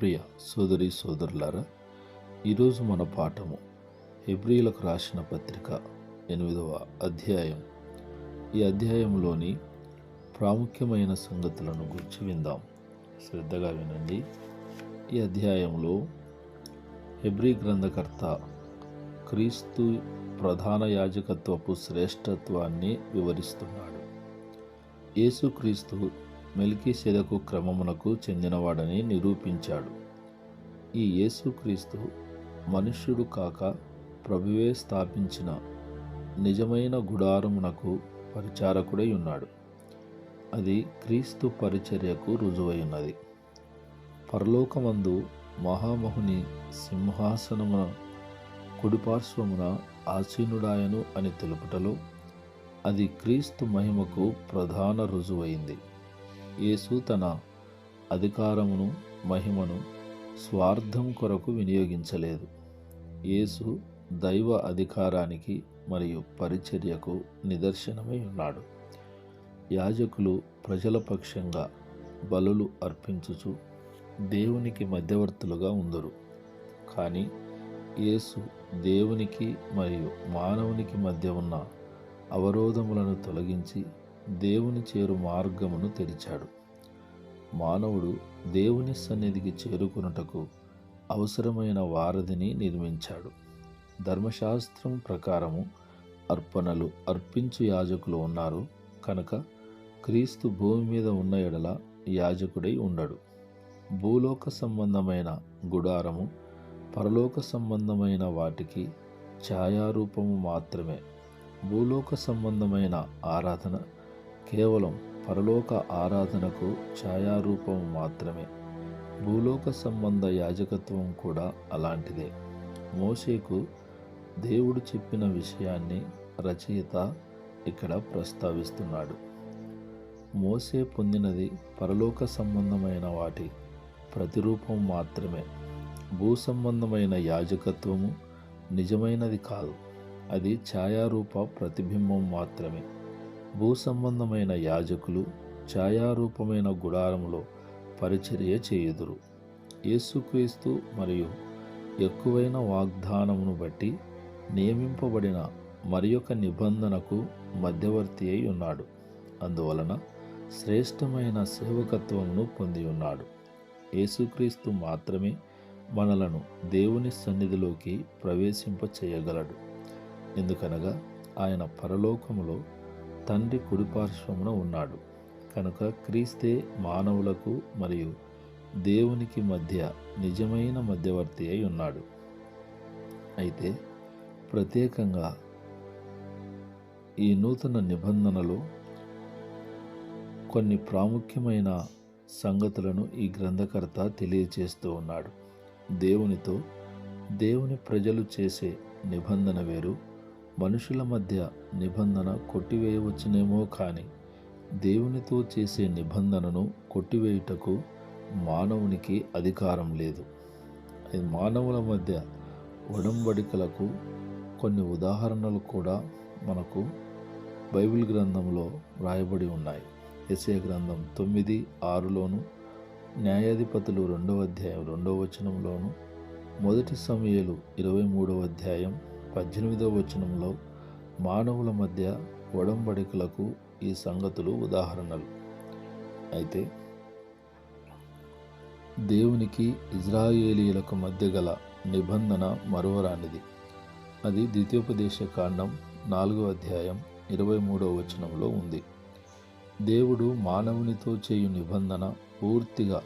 ప్రియ సోదరి సోదరులారా ఈరోజు మన పాఠము హెబ్రియులకు రాసిన పత్రిక ఎనిమిదవ అధ్యాయం. ఈ అధ్యాయంలోని ప్రాముఖ్యమైన సంగతులను గురించి విందాం. శ్రద్ధగా వినండి. ఈ అధ్యాయంలో హెబ్రీ గ్రంథకర్త క్రీస్తు ప్రధాన యాజకత్వపు శ్రేష్టత్వాన్ని వివరిస్తున్నాడు. యేసుక్రీస్తు మెలికి సెదకు క్రమమునకు చెందినవాడని నిరూపించాడు. ఈ యేసుక్రీస్తు మనుష్యుడు కాక ప్రభువే స్థాపించిన నిజమైన గుడారమునకు పరిచారకుడై ఉన్నాడు అది క్రీస్తు పరిచర్యకు రుజువైనది పరలోకమందు మహామహుని సింహాసనమున కుడిపార్శ్వమున ఆసీనుడాయను అని తెలుపుటలో అది క్రీస్తు మహిమకు ప్రధాన రుజువైంది. యేసు తన అధికారమును మహిమను స్వార్థం కొరకు వినియోగించలేదు. యేసు దైవ అధికారానికి మరియు పరిచర్యకు నిదర్శనమై ఉన్నాడు. యాజకులు ప్రజల పక్షంగా బలులు అర్పించుచు దేవునికి మధ్యవర్తులుగా ఉందరు. కానీ యేసు దేవునికి మరియు మానవునికి మధ్య ఉన్న అవరోధములను తొలగించి దేవుని చేరు మార్గమును తెరిచాడు. మానవుడు దేవుని సన్నిధికి చేరుకున్నటకు అవసరమైన వారధిని నిర్మించాడు. ధర్మశాస్త్రం ప్రకారము అర్పణలు అర్పించు యాజకులు ఉన్నారు కనుక క్రీస్తు భూమి మీద ఉన్న ఎడల యాజకుడై ఉండడు. భూలోక సంబంధమైన గుడారము పరలోక సంబంధమైన వాటికి ఛాయారూపము మాత్రమే. భూలోక సంబంధమైన ఆరాధన కేవలం పరలోక ఆరాధనకు ఛాయారూపం మాత్రమే. భూలోక సంబంధ యాజకత్వం కూడా అలాంటిదే. మోషేకు దేవుడు చెప్పిన విషయాన్ని రచయిత ఇక్కడ ప్రస్తావిస్తున్నాడు. మోసే పొందినది పరలోక సంబంధమైన వాటి ప్రతిరూపం మాత్రమే. భూ సంబంధమైన యాజకత్వము నిజమైనది కాదు. అది ఛాయారూప ప్రతిబింబం మాత్రమే. భూ సంబంధమైన యాజకులు ఛాయారూపమైన గుడారములో పరిచర్య చేయుదురు. యేసుక్రీస్తు మరియు ఎక్కువైన వాగ్దానమును బట్టి నియమింపబడిన మరి ఒక నిబంధనకు మధ్యవర్తి అయి ఉన్నాడు. అందువలన శ్రేష్టమైన సేవకత్వమును పొంది ఉన్నాడు. యేసుక్రీస్తు మాత్రమే మనలను దేవుని సన్నిధిలోకి ప్రవేశింప చేయగలడు ఎందుకనగా ఆయన పరలోకములో తండ్రి కుడిపార్శ్వమున ఉన్నాడు. కనుక క్రీస్తే మానవులకు మరియు దేవునికి మధ్య నిజమైన మధ్యవర్తి అయి ఉన్నాడు. అయితే ప్రత్యేకంగా ఈ నూతన నిబంధనలో కొన్ని ప్రాముఖ్యమైన సంగతులను ఈ గ్రంథకర్త తెలియచేస్తూ ఉన్నాడు. దేవునితో దేవుని ప్రజలు చేసే నిబంధన వేరు మనుషుల మధ్య నిబంధన కొట్టివేయవచ్చునేమో కానీ దేవునితో చేసే నిబంధనను కొట్టివేయుటకు మానవునికి అధికారం లేదు. అది మానవుల మధ్య ఉడంబడికలకు కొన్ని ఉదాహరణలు కూడా మనకు బైబిల్ గ్రంథంలో వ్రాయబడి ఉన్నాయి. ఎస్ఏ గ్రంథం తొమ్మిది ఆరులోను న్యాయాధిపతులు రెండవ అధ్యాయం రెండవ వచనంలోను మొదటి సమయాలు ఇరవై మూడవ అధ్యాయం పద్దెనిమిదవ వచనంలో మానవుల మధ్య ఒడంబడికలకు ఈ సంగతులు ఉదాహరణలు. అయితే దేవునికి ఇజ్రాయేలీలకు మధ్య గల నిబంధన మరువరానిది అది ద్వితీయోపదేశ కాండం నాలుగో అధ్యాయం ఇరవై మూడవ వచనంలో ఉంది. దేవుడు మానవునితో చేయు నిబంధన పూర్తిగా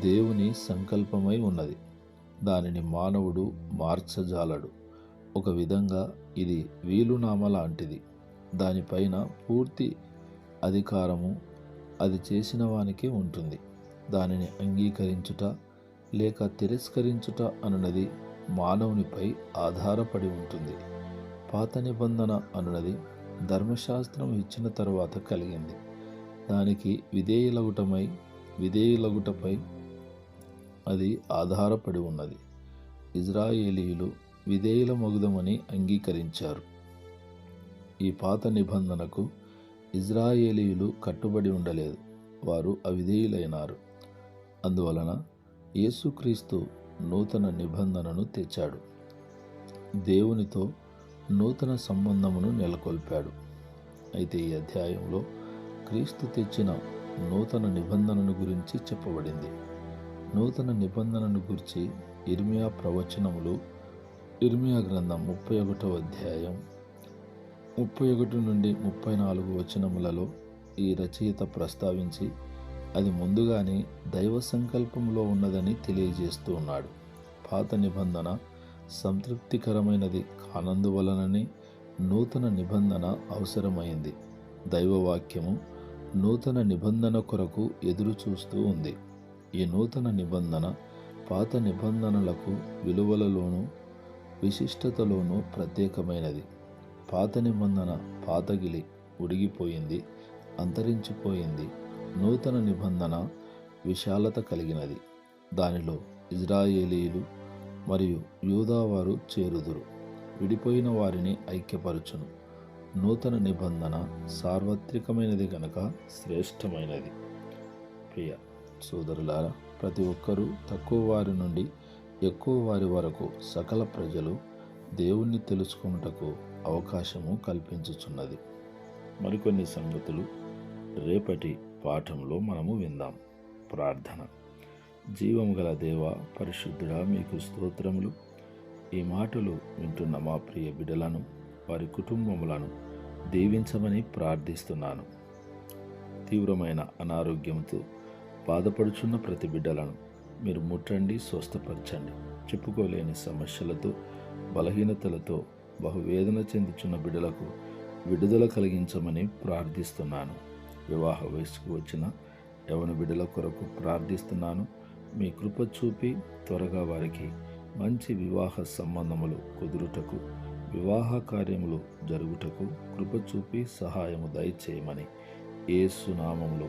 దేవుని సంకల్పమై ఉన్నది. దానిని మానవుడు మార్చజాలడు. ఒక విధంగా ఇది వీలునామా లాంటిది. దానిపైన పూర్తి అధికారము అది చేసిన వానికే ఉంటుంది. దానిని అంగీకరించుట లేక తిరస్కరించుట అనున్నది మానవునిపై ఆధారపడి ఉంటుంది. పాత నిబంధన అనున్నది ధర్మశాస్త్రం ఇచ్చిన తరువాత కలిగింది. దానికి విధేయులగుటమై విధేయులగుటపై అది ఆధారపడి ఉన్నది. ఇజ్రాయేలీయులు విధేయుల మగుదమని అంగీకరించారు. ఈ పాత నిబంధనకు ఇజ్రాయేలీయులు కట్టుబడి ఉండలేదు. వారు అవిధేయులైనారు. అందువలన యేసుక్రీస్తు నూతన నిబంధనను తెచ్చాడు. దేవునితో నూతన సంబంధమును నెలకొల్పాడు. అయితే ఈ అధ్యాయంలో క్రీస్తు తెచ్చిన నూతన నిబంధనను గురించి చెప్పబడింది. నూతన నిబంధనను గురించి ఇర్మియా ప్రవచనములు ఇర్మియా గ్రంథం ముప్పై ఒకటో అధ్యాయం ముప్పై ఒకటి నుండి ముప్పై నాలుగు వచనములలో ఈ రచయిత ప్రస్తావించి అది ముందుగానే దైవ సంకల్పంలో ఉన్నదని తెలియజేస్తూ ఉన్నాడు. పాత నిబంధన సంతృప్తికరమైనది కానందువలనని నూతన నిబంధన అవసరమైంది. దైవవాక్యము నూతన నిబంధన కొరకు ఎదురు చూస్తూ ఉంది. ఈ నూతన నిబంధన పాత నిబంధనలకు విలువలలోనూ విశిష్టతలోనూ ప్రత్యేకమైనది. పాత నిబంధన పాతగిలి ఉడిగిపోయింది అంతరించిపోయింది. నూతన నిబంధన విశాలత కలిగినది. దానిలో ఇజ్రాయేలీలు మరియు యూదావారు చేరుదురు. విడిపోయిన వారిని ఐక్యపరచును. నూతన నిబంధన సార్వత్రికమైనది గనక శ్రేష్టమైనది. ప్రియ సోదరులారా ప్రతి ఒక్కరూ తక్కువ వారి నుండి ఎక్కువ వారి వరకు సకల ప్రజలు దేవుణ్ణి తెలుసుకున్నటకు అవకాశము కల్పించుచున్నది. మరికొన్ని సంగతులు రేపటి పాఠంలో మనము విందాం. ప్రార్థన. జీవము గల దేవ పరిశుద్ధుడా మీకు స్తోత్రములు. ఈ మాటలు వింటున్న మా ప్రియ బిడ్డలను వారి కుటుంబములను దీవించమని ప్రార్థిస్తున్నాను. తీవ్రమైన అనారోగ్యంతో బాధపడుచున్న ప్రతి బిడ్డలను మీరు ముట్టండి స్వస్థపరచండి. చెప్పుకోలేని సమస్యలతో బలహీనతలతో బహువేదన చెందుచున్న బిడ్డలకు విడుదల కలిగించమని ప్రార్థిస్తున్నాను. వివాహ వయసుకు వచ్చిన యవన బిడ్డల కొరకు ప్రార్థిస్తున్నాను. మీ కృప చూపి త్వరగా వారికి మంచి వివాహ సంబంధములు కుదురుటకు వివాహ కార్యములు జరుగుటకు కృప చూపి సహాయము దయచేయమని ఏసునామములో